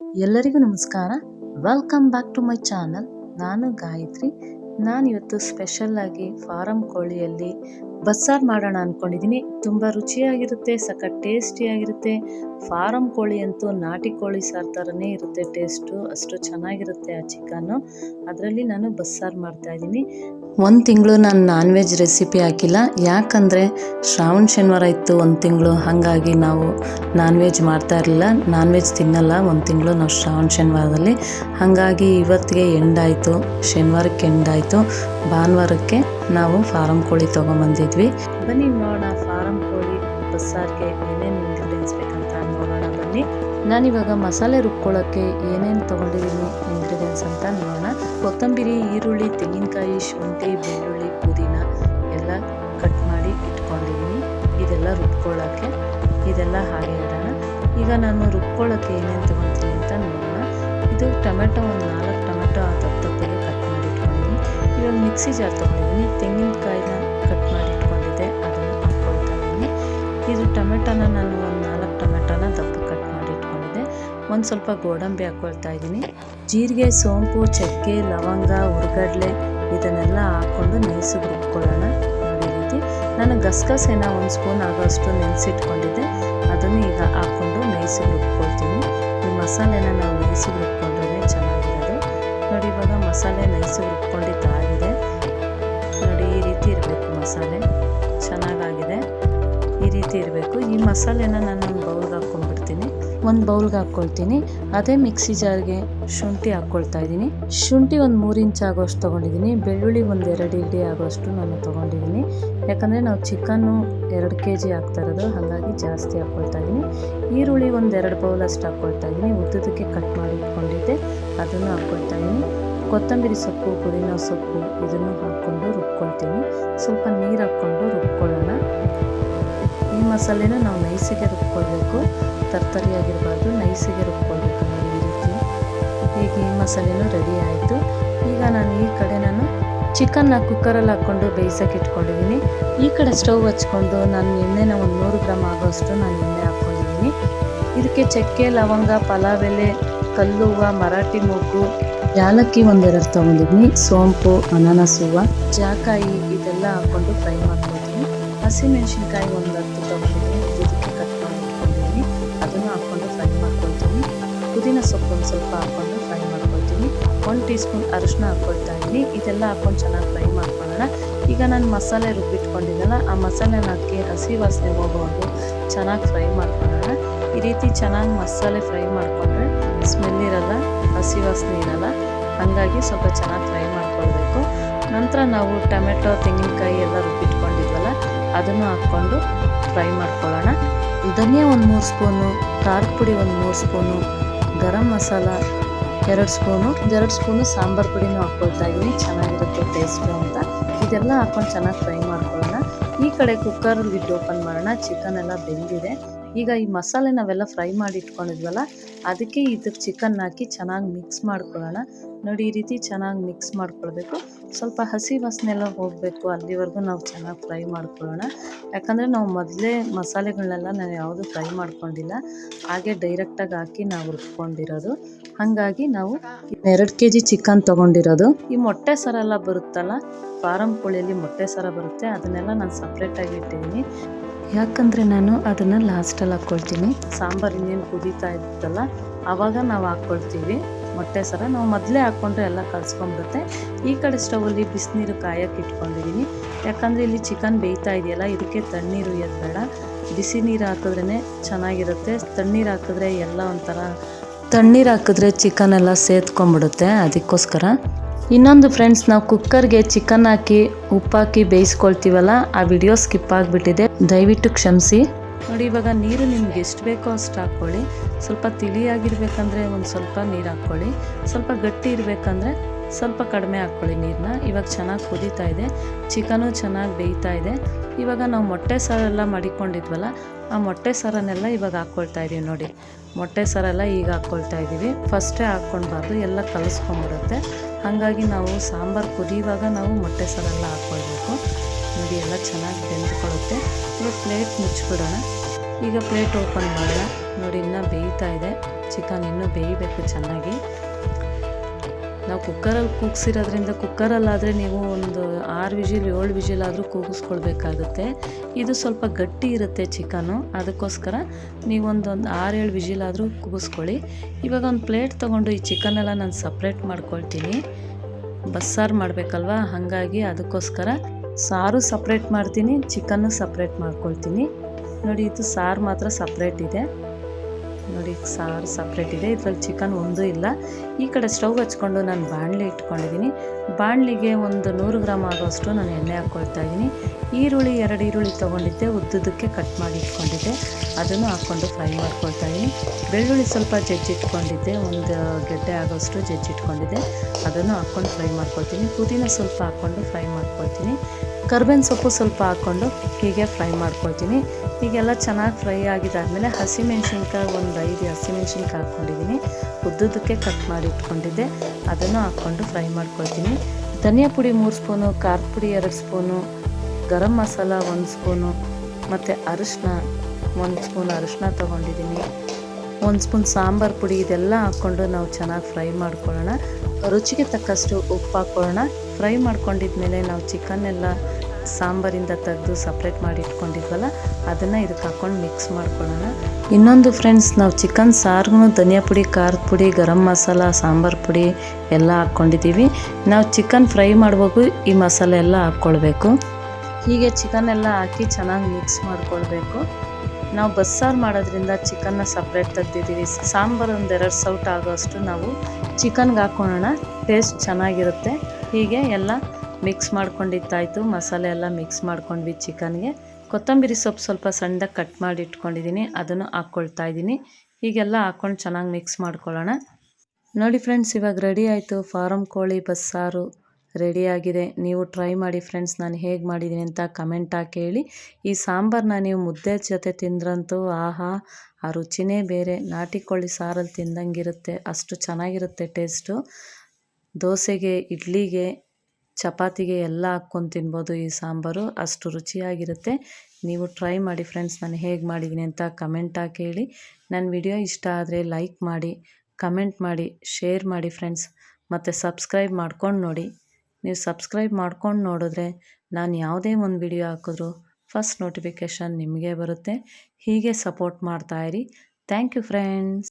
ಎಲ್ಲರಿಗೂ ನಮಸ್ಕಾರ. Welcome back to my channel ನಾನು ಗಾಯತ್ರಿ. ನಾನಿವತ್ತು ಸ್ಪೆಷಲ್ ಆಗಿ ಫಾರಂ ಕೋಳಿಯಲ್ಲಿ ಬಸ್ಸಾರು ಮಾಡೋಣ ಅಂದ್ಕೊಂಡಿದ್ದೀನಿ ತುಂಬ ರುಚಿಯಾಗಿರುತ್ತೆ, ಸಖತ್ ಟೇಸ್ಟಿಯಾಗಿರುತ್ತೆ ಫಾರಂ ಕೋಳಿ ಅಂತೂ ನಾಟಿ ಕೋಳಿ ಸಾರು ಥರನೇ ಇರುತ್ತೆ ಟೇಸ್ಟು ಅಷ್ಟು ಚೆನ್ನಾಗಿರುತ್ತೆ ಆ ಚಿಕನ್ನು ಅದರಲ್ಲಿ ನಾನು ಬಸ್ಸಾರು ಮಾಡ್ತಾ ಇದ್ದೀನಿ ಒಂದು ತಿಂಗಳು ನಾನು ನಾನ್ ವೆಜ್ ರೆಸಿಪಿ ಹಾಕಿಲ್ಲ. ಯಾಕಂದರೆ ಶ್ರಾವಣ, ಶನಿವಾರ ಇತ್ತು ಒಂದು ತಿಂಗಳು. ಹಾಗಾಗಿ ನಾವು ನಾನ್ ವೆಜ್ ಮಾಡ್ತಾ ಇರಲಿಲ್ಲ. ನಾನ್ ವೆಜ್ ತಿನ್ನಲ್ಲ. ಒಂದು ತಿಂಗಳು ನಾವು ಶ್ರಾವಣ, ಶನಿವಾರದಲ್ಲಿ. ಹಾಗಾಗಿ ಇವತ್ತಿಗೆ ಎಂಡಾಯಿತು. ಶನಿವಾರಕ್ಕೆ ಎಂಡಾಯಿತು. ಭಾನುವಾರಕ್ಕೆ ನಾವು ಫಾರಂ ಕೋಳಿ ತೊಗೊಂಬಂದಿದ್ವಿ. ಬನ್ನಿ ನೋಡೋಣ ಫಾರಂ ಕೋಳಿ ಬಸ್ಸಾರಿಗೆ ಏನೇನು ನಾನಿವಾಗ ಮಸಾಲೆ ರುಬ್ಕೊಳ್ಳೋಕ್ಕೆ ಏನೇನು ತೊಗೊಂಡಿದ್ದೀನಿ ಇಂಗ್ರೀಡಿಯೆಂಟ್ಸ್ ಅಂತ ನೋಡೋಣ. ಕೊತ್ತಂಬರಿ, ಈರುಳ್ಳಿ, ತೆಂಗಿನಕಾಯಿ, ಶುಂಠಿ, ಬೆಳ್ಳುಳ್ಳಿ, ಪುದೀನ ಎಲ್ಲ ಕಟ್ ಮಾಡಿ ಇಟ್ಕೊಂಡಿದ್ದೀನಿ. ಇದೆಲ್ಲ ರುಬ್ಕೊಳ್ಳೋಕ್ಕೆ, ಇದೆಲ್ಲ ಹಾಗೆ ಇಡೋಣ. ಈಗ ನಾನು ರುಬ್ಕೊಳ್ಳೋಕ್ಕೆ ಏನೇನು ತೊಗೊತೀನಿ ಅಂತ ನೋಡೋಣ. ಇದು ಟೊಮೆಟೊ, ಒಂದು ನಾಲ್ಕು ಟೊಮೆಟೊ ದಪ್ಪ ದಪ್ಪಗೆ ಕಟ್ ಮಾಡಿ ಇಟ್ಕೊಂಡಿದ್ದೀನಿ. ಇವಾಗ ಮಿಕ್ಸಿ ಜಾರ್ ತೊಗೊಂಡಿದ್ದೀನಿ. ತೆಂಗಿನಕಾಯಿನ ಕಟ್ ಮಾಡಿ ಇಟ್ಕೊಂಡಿದ್ದೆ, ಅದನ್ನು ಹಾಕ್ಕೊಳ್ತಾ ಇದ್ದೀನಿ. ಇದು ಟೊಮೆಟೊನ ನಾನು ಒಂದು ಸ್ವಲ್ಪ ಗೋಡಂಬಿ ಹಾಕ್ಕೊಳ್ತಾ ಇದ್ದೀನಿ. ಜೀರಿಗೆ, ಸೋಂಪು, ಚಕ್ಕೆ, ಲವಂಗ, ಹುರ್ಗಡ್ಲೆ ಇದನ್ನೆಲ್ಲ ಹಾಕ್ಕೊಂಡು ನೈಸಿಗೆ ರುಬ್ಕೊಳ್ಳೋಣ. ಈ ರೀತಿ. ನಾನು ಗಸಗಸೆನ ಒಂದು ಸ್ಪೂನ್ ಆಗೋಷ್ಟು ನೆನೆಸಿಟ್ಕೊಂಡಿದ್ದೆ. ಅದನ್ನು ಈಗ ಹಾಕ್ಕೊಂಡು ನೈಸಿಗೆ ರುಬ್ಕೊಳ್ತೀನಿ. ಈ ಮಸಾಲೆನ ನಾವು ನೈಸಿಗೆ ರುಬ್ಕೊಂಡ್ರೆ ಚೆನ್ನಾಗಿರೋದು. ನೋಡಿ ಇವಾಗ ಮಸಾಲೆ ನೈಸಿಗೆ ರುಬ್ಕೊಂಡಿದ್ದಾಗಿದೆ ನೋಡಿ ಈ ರೀತಿ ಇರಬೇಕು ಮಸಾಲೆ. ಚೆನ್ನಾಗಾಗಿದೆ. ಈ ರೀತಿ ಇರಬೇಕು. ಈ ಮಸಾಲೆನ ನಾನು ಬೌಲ್ಗೆ ಒಂದು ಬೌಲ್ಗೆ ಹಾಕ್ಕೊಳ್ತೀನಿ ಅದೇ ಮಿಕ್ಸಿ ಜಾರ್ಗೆ ಶುಂಠಿ ಹಾಕ್ಕೊಳ್ತಾ ಇದ್ದೀನಿ. ಶುಂಠಿ ಒಂದು ಮೂರು ಇಂಚ್ ಆಗೋಷ್ಟು ತೊಗೊಂಡಿದ್ದೀನಿ. ಬೆಳ್ಳುಳ್ಳಿ ಒಂದು ಎರಡು ಇಡ್ಲಿ ಆಗೋಷ್ಟು ನಾನು ತೊಗೊಂಡಿದ್ದೀನಿ. ಯಾಕಂದರೆ ನಾವು ಚಿಕನ್ನು ಎರಡು ಕೆ ಜಿ ಹಾಕ್ತಾ ಇರೋದು, ಹಾಗಾಗಿ ಜಾಸ್ತಿ ಹಾಕ್ಕೊಳ್ತಾ ಇದ್ದೀನಿ. ಈರುಳ್ಳಿ ಒಂದು ಎರಡು ಅಷ್ಟು ಹಾಕ್ಕೊಳ್ತಾ ಇದ್ದೀನಿ. ಉದ್ದದಕ್ಕೆ ಕಟ್ ಮಾಡಿ ಇಟ್ಕೊಂಡಿದ್ದೆ. ಅದನ್ನು ಹಾಕ್ಕೊಳ್ತಾ ಇದ್ದೀನಿ. ಕೊತ್ತಂಬರಿ ಸೊಪ್ಪು, ಪುದೀನ ಸೊಪ್ಪು ಇದನ್ನು ಹಾಕ್ಕೊಂಡು ರುಬ್ಕೊಳ್ತೀನಿ. ಸ್ವಲ್ಪ ನೀರು ಹಾಕ್ಕೊಂಡು ರುಬ್ಕೊಳ್ಳೋಣ. ಈ ಮಸಾಲೆನ ನಾವು ನೈಸಿಗೆ ರುಬ್ಕೊಳ್ಬೇಕು. ತರ್ತರಿಯಾಗಿರಬಾರ್ದು, ನೈಸಿಗೆ ರುಬ್ಕೊಳ್ಬೇಕು ನೋಡಿ ಈ ರೀತಿ. ಈಗ ಈ ಮಸಾಲೆನೂ ರೆಡಿ ಆಯಿತು. ಈಗ ನಾನು ಈ ಕಡೆ ನಾನು ಚಿಕನ್ನ ಕುಕ್ಕರಲ್ಲಿ ಹಾಕ್ಕೊಂಡು ಬೇಯಿಸೋಕೆ ಇಟ್ಕೊಂಡಿದ್ದೀನಿ. ಈ ಕಡೆ ಸ್ಟವ್ ಹಚ್ಕೊಂಡು ನಾನು ಎಣ್ಣೆನ ಒಂದು ನೂರು ಗ್ರಾಮ್ ಆಗೋಷ್ಟು ನಾನು ಎಣ್ಣೆ ಹಾಕ್ಕೊಂಡಿದ್ದೀನಿ. ಇದಕ್ಕೆ ಚಕ್ಕೆ, ಲವಂಗ ಪಲಾವ್ ಎಲೆ ಹೂವು ಮರಾಠಿ ಮೊಗ್ಗು ಯಾಲಕ್ಕಿ ಒಂದೆರಡು ತೊಗೊಂಡಿದ್ದೀನಿ, ಸೋಂಪು, ಅನಾನಸ್ ಹೂವು, ಜಾಕಾಯಿ, ಇದೆಲ್ಲ ಹಾಕ್ಕೊಂಡು ಫ್ರೈ ಮಾಡ್ಕೊಳ್ತೀನಿ. ಹಸಿಮೆಣಸಿನ್ಕಾಯಿ ಒಂದು ಹತ್ತು ತೊಗೊಂಡಿದ್ದೀನಿ ಇದಕ್ಕೆ ಕಟ್ ಮಾಡಿ ಇಟ್ಕೊಂಡಿದ್ದೀನಿ ಅದನ್ನು ಹಾಕ್ಕೊಂಡು ಫ್ರೈ ಮಾಡ್ಕೊಳ್ತೀನಿ. ಪುದೀನ ಸೊಪ್ಪು ಒಂದು ಸ್ವಲ್ಪ ಹಾಕ್ಕೊಂಡು ಫ್ರೈ ಮಾಡ್ಕೊಳ್ತೀನಿ. ಒಂದು ಟೀ ಸ್ಪೂನ್ ಅರಿಶಿನ ಹಾಕ್ಕೊಳ್ತಾ ಇದ್ದೀನಿ. ಇದೆಲ್ಲ ಹಾಕ್ಕೊಂಡು ಚೆನ್ನಾಗಿ ಫ್ರೈ ಮಾಡ್ಕೊಳ್ಳೋಣ. ಈಗ ನಾನು ಮಸಾಲೆ ರುಬ್ಬಿಟ್ಕೊಂಡಿದ್ದಲ್ಲ ಆ ಮಸಾಲೆನ ಅದಕ್ಕೆ ಹಸಿ ವಾಸನೆ ಹೋಗೋವರೆಗೂ ಚೆನ್ನಾಗಿ ಫ್ರೈ ಮಾಡ್ಕೊಳ್ಳೋಣ. ಈ ರೀತಿ ಚೆನ್ನಾಗಿ ಮಸಾಲೆ ಫ್ರೈ ಮಾಡಿಕೊಂಡ್ರೆ ಸ್ಮೆಲ್ ಇರಲ್ಲ, ಹಸಿ ವಾಸನೆ ಇರಲ್ಲ. ಹಾಗಾಗಿ ಸ್ವಲ್ಪ ಚೆನ್ನಾಗಿ ಫ್ರೈ ಮಾಡ್ಕೊಳ್ಬೇಕು. ನಂತರ ನಾವು ಟೊಮೆಟೊ, ತೆಂಗಿನಕಾಯಿ ಎಲ್ಲ ರುಬ್ಬಿಟ್ಕೊಂಡಿದ್ವಲ್ಲ ಅದನ್ನು ಹಾಕ್ಕೊಂಡು ಫ್ರೈ ಮಾಡ್ಕೊಳ್ಳೋಣ. ಧನಿಯಾ ಒಂದು ಮೂರು ಸ್ಪೂನು, ಖಾರದ ಪುಡಿ ಒಂದು ಮೂರು ಸ್ಪೂನು, ಗರಂ ಮಸಾಲ ಎರಡು ಸ್ಪೂನು ಎರಡು ಸ್ಪೂನು ಸಾಂಬಾರು ಪುಡಿನೂ ಹಾಕ್ಕೊಳ್ತಾ ಇದ್ದೀನಿ. ಚೆನ್ನಾಗಿರುತ್ತೆ ಟೇಸ್ಟು ಅಂತ. ಇದೆಲ್ಲ ಹಾಕ್ಕೊಂಡು ಚೆನ್ನಾಗಿ ಫ್ರೈ ಮಾಡ್ಕೊಳ್ಳೋಣ. ಈ ಕಡೆ ಕುಕ್ಕರ್ ಇಟ್ಟು ಓಪನ್ ಮಾಡೋಣ. ಚಿಕನ್ ಎಲ್ಲ ಬೆಂದಿದೆ. ಈಗ ಈ ಮಸಾಲೆ ನಾವೆಲ್ಲ ಫ್ರೈ ಮಾಡಿ ಇಟ್ಕೊಂಡಿದ್ವಲ್ಲ, ಅದಕ್ಕೆ ಇದಕ್ಕೆ ಚಿಕನ್ ಹಾಕಿ ಚೆನ್ನಾಗಿ ಮಿಕ್ಸ್ ಮಾಡ್ಕೊಳ್ಳೋಣ. ನೋಡಿ, ಈ ರೀತಿ ಚೆನ್ನಾಗಿ ಮಿಕ್ಸ್ ಮಾಡ್ಕೊಳ್ಬೇಕು. ಸ್ವಲ್ಪ ಹಸಿ ವಾಸನೆ ಎಲ್ಲ ಹೋಗಬೇಕು, ಅಲ್ಲಿವರೆಗೂ ನಾವು ಚೆನ್ನಾಗಿ ಫ್ರೈ ಮಾಡ್ಕೊಳ್ಳೋಣ. ಯಾಕಂದರೆ ನಾವು ಮೊದಲೇ ಮಸಾಲೆಗಳನ್ನೆಲ್ಲ ನಾವು ಯಾವುದು ಫ್ರೈ ಮಾಡ್ಕೊಂಡಿಲ್ಲ. ಹಾಗೆ ಡೈರೆಕ್ಟಾಗಿ ಹಾಕಿ ನಾವು ರುಬ್ಕೊಂಡಿರೋದು. ಹಾಗಾಗಿ ನಾವು ಎರಡು ಕೆ ಜಿ ಚಿಕನ್ ತೊಗೊಂಡಿರೋದು. ಈ ಮೊಟ್ಟೆ ಸರ ಎಲ್ಲ ಬರುತ್ತಲ್ಲ, ಫಾರಂ ಕೋಳಿಯಲ್ಲಿ ಮೊಟ್ಟೆ ಸರ ಬರುತ್ತೆ, ಅದನ್ನೆಲ್ಲ ನಾನು ಸಪ್ರೇಟಾಗಿ ಇಟ್ಟಿದ್ದೀನಿ ಯಾಕಂದರೆ ನಾನು ಅದನ್ನು ಲಾಸ್ಟಲ್ಲಿ ಹಾಕ್ಕೊಳ್ತೀನಿ ಸಾಂಬಾರು ಇನ್ನೇನು ಕುದೀತಾ ಇರುತ್ತಲ್ಲ ಆವಾಗ ನಾವು ಹಾಕ್ಕೊಳ್ತೀವಿ ಮೊಟ್ಟೆ ಸರ ನಾವು ಮೊದಲೇ ಹಾಕ್ಕೊಂಡ್ರೆ ಎಲ್ಲ ಕಲ್ಸ್ಕೊಂಡ್ಬಿಡುತ್ತೆ ಈ ಕಡೆ ಸ್ಟವಲ್ಲಿ ಬಿಸಿನೀರು ಕಾಯಕ್ಕೆ ಇಟ್ಕೊಂಡಿದ್ದೀನಿ ಯಾಕಂದರೆ ಇಲ್ಲಿ ಚಿಕನ್ ಬೇಯ್ತಾ ಇದೆಯಲ್ಲ, ಇದಕ್ಕೆ ತಣ್ಣೀರು ಬೇಡ ಬಿಸಿ ನೀರು ಹಾಕಿದ್ರೇ ಚೆನ್ನಾಗಿರುತ್ತೆ. ತಣ್ಣೀರು ಹಾಕಿದ್ರೆ ಎಲ್ಲ ಒಂಥರ, ತಣ್ಣೀರು ಹಾಕಿದ್ರೆ ಚಿಕನ್ ಎಲ್ಲ ಸೇದ್ಕೊಂಡ್ಬಿಡುತ್ತೆ. ಅದಕ್ಕೋಸ್ಕರ ಇನ್ನೊಂದು ಫ್ರೆಂಡ್ಸ್ ನಾವು ಕುಕ್ಕರ್ಗೆ ಚಿಕನ್ ಹಾಕಿ, ಉಪ್ಪಾಕಿ ಬೇಯಿಸ್ಕೊಳ್ತೀವಲ್ಲ, ಆ ವಿಡಿಯೋ ಸ್ಕಿಪ್ ಆಗಿಬಿಟ್ಟಿದೆ. ದಯವಿಟ್ಟು ಕ್ಷಮಿಸಿ. ನೋಡಿ, ಇವಾಗ ನೀರು ನಿಮ್ಗೆ ಎಷ್ಟು ಬೇಕೋ ಅಷ್ಟು ಹಾಕ್ಕೊಳ್ಳಿ. ಸ್ವಲ್ಪ ತಿಳಿಯಾಗಿರ್ಬೇಕಂದ್ರೆ ಒಂದು ಸ್ವಲ್ಪ ನೀರು ಹಾಕ್ಕೊಳ್ಳಿ. ಸ್ವಲ್ಪ ಗಟ್ಟಿ ಇರಬೇಕಂದ್ರೆ ಸ್ವಲ್ಪ ಕಡಿಮೆ ಹಾಕ್ಕೊಳ್ಳಿ ನೀರನ್ನ ಇವಾಗ ಚೆನ್ನಾಗಿ ಕುದೀತಾ ಇದೆ. ಚಿಕನು ಚೆನ್ನಾಗಿ ಬೇಯ್ತಾ ಇದೆ. ಇವಾಗ ನಾವು ಮೊಟ್ಟೆ ಸಾರೆಲ್ಲ ಮಡಿಕೊಂಡಿದ್ವಲ್ಲ, ಆ ಮೊಟ್ಟೆ ಸಾರನ್ನೆಲ್ಲ ಇವಾಗ ಹಾಕ್ಕೊಳ್ತಾ ಇದ್ದೀವಿ ನೋಡಿ. ಮೊಟ್ಟೆ ಸಾರೆಲ್ಲ ಈಗ ಹಾಕ್ಕೊಳ್ತಾ ಇದ್ದೀವಿ ಫಸ್ಟೇ ಹಾಕ್ಕೊಳ್ಬಾರ್ದು, ಎಲ್ಲ ಕಲಸ್ಕೊಂಡ್ಬಿಡುತ್ತೆ. ಹಾಗಾಗಿ ನಾವು ಸಾಂಬಾರು ಕುದಿಯುವಾಗ ನಾವು ಮೊಟ್ಟೆ ಸಾರೆಲ್ಲ ಹಾಕ್ಕೊಳ್ಬೇಕು. ನೋಡಿ, ಎಲ್ಲ ಚೆನ್ನಾಗಿ ಬೆಂದ್ಕೊಳ್ಳುತ್ತೆ. ಇವಾಗ ಪ್ಲೇಟ್ ಮುಚ್ಚಿಬಿಡೋಣ. ಈಗ ಪ್ಲೇಟ್ ಓಪನ್ ಮಾಡೋಣ. ನೋಡಿ, ಇನ್ನೂ ಬೇಯ್ತಾ ಇದೆ. ಚಿಕನ್ ಇನ್ನೂ ಬೇಯಬೇಕು ಚೆನ್ನಾಗಿ. ನಾವು ಕುಕ್ಕರಲ್ಲಿ ಕೂಗಿಸಿರೋದ್ರಿಂದ, ಕುಕ್ಕರಲ್ಲಾದರೆ ನೀವು ಒಂದು ಆರು ವಿಜಿಲ್, ಏಳು ವಿಜಿಲ್ ಆದರೂ ಕೂಗಿಸ್ಕೊಳ್ಬೇಕಾಗುತ್ತೆ. ಇದು ಸ್ವಲ್ಪ ಗಟ್ಟಿ ಇರುತ್ತೆ ಚಿಕನು. ಅದಕ್ಕೋಸ್ಕರ ನೀವೊಂದು ಒಂದು ಆರೇಳು ವಿಜಿಲ್ ಆದರೂ ಕೂಗಿಸ್ಕೊಳ್ಳಿ. ಇವಾಗ ಒಂದು ಪ್ಲೇಟ್ ತೊಗೊಂಡು ಈ ಚಿಕನೆಲ್ಲ ನಾನು ಸಪ್ರೇಟ್ ಮಾಡ್ಕೊಳ್ತೀನಿ. ಬಸ್ಸಾರು ಮಾಡಬೇಕಲ್ವ? ಹಾಗಾಗಿ ಅದಕ್ಕೋಸ್ಕರ ಸಾರು ಸಪ್ರೇಟ್ ಮಾಡ್ತೀನಿ ಚಿಕನ್ನು ಸಪ್ರೇಟ್ ಮಾಡ್ಕೊಳ್ತೀನಿ. ನೋಡಿ ಇದು ಸಾರು ಮಾತ್ರ ಸಪ್ರೇಟ್ ಇದೆ. ನೋಡಿ, ಸಾರು ಸಪ್ರೇಟ್ ಇದೆ. ಇದರಲ್ಲಿ ಚಿಕನ್ ಒಂದೂ ಇಲ್ಲ. ಈ ಕಡೆ ಸ್ಟವ್ ಹಚ್ಕೊಂಡು ನಾನು ಬಾಣಲೆ ಇಟ್ಕೊಂಡಿದ್ದೀನಿ. ಬಾಣಲಿಗೆ ಒಂದು ನೂರು ಗ್ರಾಮ್ ಆಗೋಷ್ಟು ನಾನು ಎಣ್ಣೆ ಹಾಕ್ಕೊಳ್ತಾ ಇದ್ದೀನಿ. ಈರುಳ್ಳಿ ಎರಡು ಈರುಳ್ಳಿ ತೊಗೊಂಡಿದ್ದೆ. ಉದ್ದುದಕ್ಕೆ ಕಟ್ ಮಾಡಿ ಇಟ್ಕೊಂಡಿದ್ದೆ. ಅದನ್ನು ಹಾಕ್ಕೊಂಡು ಫ್ರೈ ಮಾಡ್ಕೊಳ್ತಾ ಇದ್ದೀನಿ. ಬೆಳ್ಳುಳ್ಳಿ ಸ್ವಲ್ಪ ಜಜ್ಜಿಟ್ಕೊಂಡಿದ್ದೆ. ಒಂದು ಗೆಡ್ಡೆ ಆಗೋಷ್ಟು ಜಜ್ಜಿಟ್ಕೊಂಡಿದ್ದೆ. ಅದನ್ನು ಹಾಕ್ಕೊಂಡು ಫ್ರೈ ಮಾಡ್ಕೊಳ್ತೀನಿ. ಪುದೀನ ಸ್ವಲ್ಪ ಹಾಕ್ಕೊಂಡು ಫ್ರೈ ಮಾಡ್ಕೊಳ್ತೀನಿ. ಕರ್ಬೇವಿನ ಸೊಪ್ಪು ಸ್ವಲ್ಪ ಹಾಕ್ಕೊಂಡು ಹೀಗೆ ಫ್ರೈ ಮಾಡ್ಕೊಳ್ತೀನಿ. ಹೀಗೆಲ್ಲ ಚೆನ್ನಾಗಿ ಫ್ರೈ ಆಗಿದ್ದಾದಮೇಲೆ ಹಸಿಮೆಣ್ಸಿನ್ಕಾಯಿ ಒಂದು ಐದು ಹಸಿಮೆಣ್ಸಿನ್ಕಾಯಿ ಹಾಕ್ಕೊಂಡಿದ್ದೀನಿ ಉದ್ದುದಕ್ಕೆ ಕಟ್ ಮಾಡಿ ಇಟ್ಕೊಂಡಿದ್ದೆ. ಅದನ್ನು ಹಾಕ್ಕೊಂಡು ಫ್ರೈ ಮಾಡ್ಕೊಳ್ತೀನಿ. ಧನಿಯಾ ಪುಡಿ ಮೂರು ಸ್ಪೂನು ಖಾರದ ಪುಡಿ ಎರಡು ಸ್ಪೂನು, ಗರಂ ಮಸಾಲ ಒಂದು ಸ್ಪೂನು, ಮತ್ತು ಅರಿಶಿನ ಒಂದು ಸ್ಪೂನ್ ಅರಿಶಿನ ತೊಗೊಂಡಿದ್ದೀನಿ ಒಂದು ಸ್ಪೂನ್ ಸಾಂಬಾರು ಪುಡಿ ಇದೆಲ್ಲ ಹಾಕ್ಕೊಂಡು ನಾವು ಚೆನ್ನಾಗಿ ಫ್ರೈ ಮಾಡ್ಕೊಳ್ಳೋಣ. ರುಚಿಗೆ ತಕ್ಕಷ್ಟು ಉಪ್ಪು ಹಾಕ್ಕೊಳ್ಳೋಣ. ಫ್ರೈ ಮಾಡ್ಕೊಂಡಿದ್ಮೇಲೆ ನಾವು ಚಿಕನ್ನೆಲ್ಲ ಸಾಂಬಾರಿಂದ ತೆಗೆದು ಸಪ್ರೇಟ್ ಮಾಡಿ ಇಟ್ಕೊಂಡಿದ್ವಲ್ಲ, ಅದನ್ನು ಇದಕ್ಕೆ ಹಾಕ್ಕೊಂಡು ಮಿಕ್ಸ್ ಮಾಡ್ಕೊಳ್ಳೋಣ. ಇನ್ನೊಂದು ಫ್ರೆಂಡ್ಸ್ ನಾವು ಚಿಕನ್ ಸಾರ್ಗೂ ಧನಿಯಾ ಪುಡಿ, ಖಾರದ ಪುಡಿ, ಗರಂ ಮಸಾಲ, ಸಾಂಬಾರು ಪುಡಿ ಎಲ್ಲ ಹಾಕ್ಕೊಂಡಿದ್ದೀವಿ ನಾವು ಚಿಕನ್ ಫ್ರೈ ಮಾಡುವಾಗ ಈ ಮಸಾಲೆ ಎಲ್ಲ ಹಾಕ್ಕೊಳ್ಬೇಕು ಹೀಗೆ ಚಿಕನ್ ಎಲ್ಲ ಹಾಕಿ ಚೆನ್ನಾಗಿ ಮಿಕ್ಸ್ ಮಾಡ್ಕೊಳ್ಬೇಕು. ನಾವು ಬಸ್ಸಾರು ಮಾಡೋದ್ರಿಂದ ಚಿಕನ್ನ ಸಪ್ರೇಟ್ ತೆಗ್ದಿದ್ದೀವಿ ಸಾಂಬಾರು ಒಂದು ಎರಡು ಸೌಟ್ ಆಗೋಷ್ಟು ನಾವು ಚಿಕನ್ಗೆ ಹಾಕ್ಕೊಳ್ಳೋಣ ಟೇಸ್ಟ್ ಚೆನ್ನಾಗಿರುತ್ತೆ. ಹೀಗೆ ಎಲ್ಲ ಮಿಕ್ಸ್ ಮಾಡ್ಕೊಂಡಿದ್ದಾಯಿತು. ಮಸಾಲೆ ಎಲ್ಲ ಮಿಕ್ಸ್ ಮಾಡ್ಕೊಂಡ್ವಿ ಚಿಕನ್ಗೆ. ಕೊತ್ತಂಬರಿ ಸೊಪ್ಪು ಸ್ವಲ್ಪ ಸಣ್ಣದಾಗಿ ಕಟ್ ಮಾಡಿ ಇಟ್ಕೊಂಡಿದ್ದೀನಿ. ಅದನ್ನು ಹಾಕ್ಕೊಳ್ತಾ ಇದ್ದೀನಿ. ಹೀಗೆಲ್ಲ ಹಾಕ್ಕೊಂಡು ಚೆನ್ನಾಗಿ ಮಿಕ್ಸ್ ಮಾಡ್ಕೊಳ್ಳೋಣ. ನೋಡಿ ಫ್ರೆಂಡ್ಸ್ ಇವಾಗ ರೆಡಿ ಆಯಿತು. ಫಾರಮ್ ಕೋಳಿ ಬಸ್ಸಾರು ರೆಡಿಯಾಗಿದೆ ನೀವು ಟ್ರೈ ಮಾಡಿ ಫ್ರೆಂಡ್ಸ್ ನಾನು ಹೇಗೆ ಮಾಡಿದ್ದೀನಿ ಅಂತ ಕಮೆಂಟ್ ಹಾಕಿ ಹೇಳಿ. ಈ ಸಾಂಬಾರನ್ನ ನೀವು ಮುದ್ದೆ ಜೊತೆ ತಿಂದ್ರಂತೂ ಆಹಾ, ಆ ರುಚಿನೇ ಬೇರೆ. ನಾಟಿ ಕೋಳಿ ಸಾರಲ್ಲಿ ತಿಂದಂಗಿರುತ್ತೆ ಅಷ್ಟು ಚೆನ್ನಾಗಿರುತ್ತೆ ಟೇಸ್ಟು ದೋಸೆಗೆ, ಇಡ್ಲಿಗೆ ಚಪಾತಿಗೆ ಎಲ್ಲ ಹಾಕ್ಕೊಂಡು ತಿನ್ಬೋದು ಈ ಸಾಂಬಾರು. ಅಷ್ಟು ರುಚಿಯಾಗಿರುತ್ತೆ. ನೀವು ಟ್ರೈ ಮಾಡಿ ಫ್ರೆಂಡ್ಸ್ ನಾನು ಹೇಗೆ ಮಾಡಿದ್ದೀನಿ ಅಂತ ಕಮೆಂಟ್ ಹಾಕಿ ಹೇಳಿ. ನನ್ನ ವಿಡಿಯೋ ಇಷ್ಟ ಆದರೆ ಲೈಕ್ ಮಾಡಿ ಕಮೆಂಟ್ ಮಾಡಿ ಶೇರ್ ಮಾಡಿ ಫ್ರೆಂಡ್ಸ್ ಮತ್ತು ಸಬ್ಸ್ಕ್ರೈಬ್ ಮಾಡ್ಕೊಂಡು ನೋಡಿ. ನೀವು ಸಬ್ಸ್ಕ್ರೈಬ್ ಮಾಡ್ಕೊಂಡು ನೋಡಿದ್ರೆ ನಾನು ಯಾವುದೇ ಒಂದು ವಿಡಿಯೋ ಹಾಕಿದ್ರು ಫಸ್ಟ್ ನೋಟಿಫಿಕೇಷನ್ ನಿಮಗೆ ಬರುತ್ತೆ. ಹೀಗೆ ಸಪೋರ್ಟ್ ಮಾಡ್ತಾಯಿರಿ ಥ್ಯಾಂಕ್ ಯು ಫ್ರೆಂಡ್ಸ್